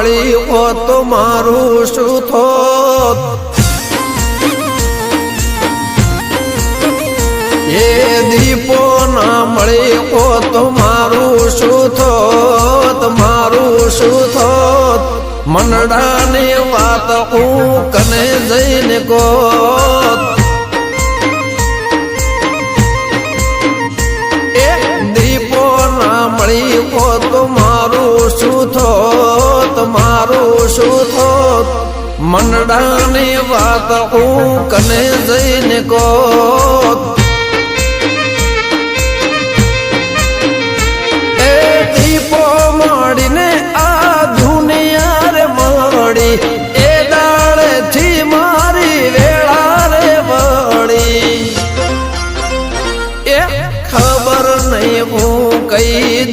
મળી હોત મારું શું થોત? એ દીપો ના મળી હોત મારું શું થોત? મારું શું થોત? મનડાની વાત હું કને જઈને ગોત? એ દીપો ના મળી હોત મારું શું મંડળાની વાત હું કને જઈને કોત એ દીપો મળીને આ દુનિયા રે મળી મારી વેળા. રે એ ખબર નહીં હું કઈ